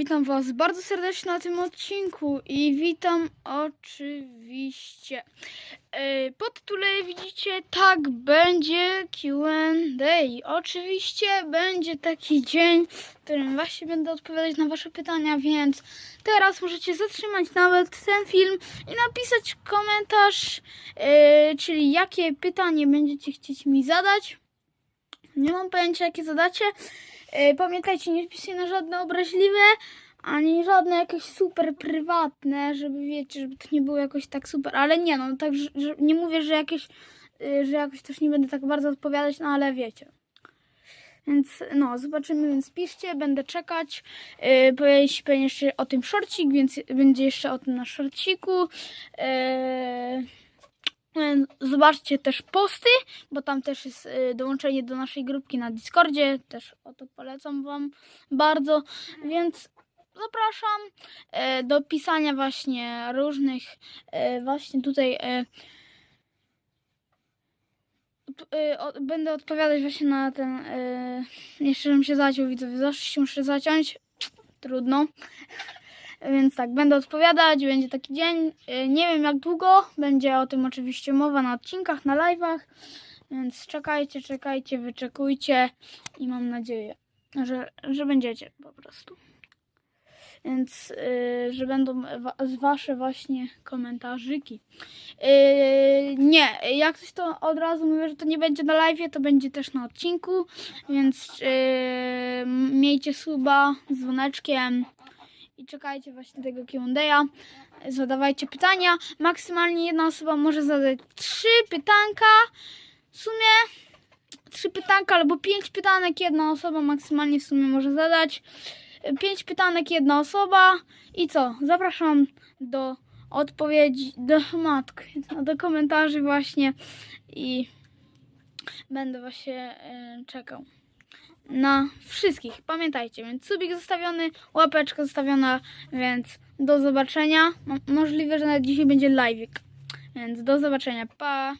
Witam Was bardzo serdecznie na tym odcinku i witam oczywiście. Yy, pod tytule widzicie, tak będzie QA. Oczywiście będzie taki dzień, w którym właśnie będę odpowiadać na Wasze pytania, więc teraz możecie zatrzymać nawet ten film i napisać komentarz, yy, czyli jakie pytanie będziecie chcieć mi zadać. Nie mam pojęcia, jakie zadacie. Yy, Pamiętajcie, nie wpisuję na żadne obraźliwe, ani żadne jakieś super prywatne, żeby wiecie, żeby to nie było jakoś tak super, ale nie no, tak, że, nie mówię, że jakieś, yy, że jakoś też nie będę tak bardzo odpowiadać, no ale wiecie. Więc no, zobaczymy, więc piszcie, będę czekać. Yy, powiedzieć pewnie jeszcze o tym szorcik, więc będzie jeszcze o tym na szorciku. Yy, Zobaczcie też posty, bo tam też jest y, dołączenie do naszej grupki na Discordzie. Też o to polecam Wam bardzo. Więc zapraszam y, do pisania właśnie różnych, y, właśnie tutaj. o- Będę odpowiadać właśnie na ten. Jeszcze żebym się zaciął, widzowie. Zawsze się muszę zaciąć. Trudno. Więc tak, będę odpowiadać, będzie taki dzień. Yy, Nie wiem jak długo, będzie o tym oczywiście mowa na odcinkach, na live'ach. Więc czekajcie, czekajcie, wyczekujcie i mam nadzieję, że, że będziecie po prostu. Więc, yy, że będą wa- wasze właśnie komentarzyki. Yy, nie, jak coś to od razu mówię, że to nie będzie na live, to będzie też na odcinku. Więc yy, miejcie suba z dzwoneczkiem i czekajcie właśnie tego Q&A. Zadawajcie pytania. Maksymalnie jedna osoba może zadać trzy pytanka. W sumie trzy pytanka albo pięć pytanek jedna osoba maksymalnie w sumie może zadać. Pięć pytanek jedna osoba. I co? Zapraszam do odpowiedzi, do matki, do komentarzy właśnie i będę właśnie e, czekał na wszystkich. Pamiętajcie, więc subik zostawiony, łapeczka zostawiona, więc do zobaczenia. Mo- możliwe, że nawet dzisiaj będzie live'ik. Więc do zobaczenia. Pa!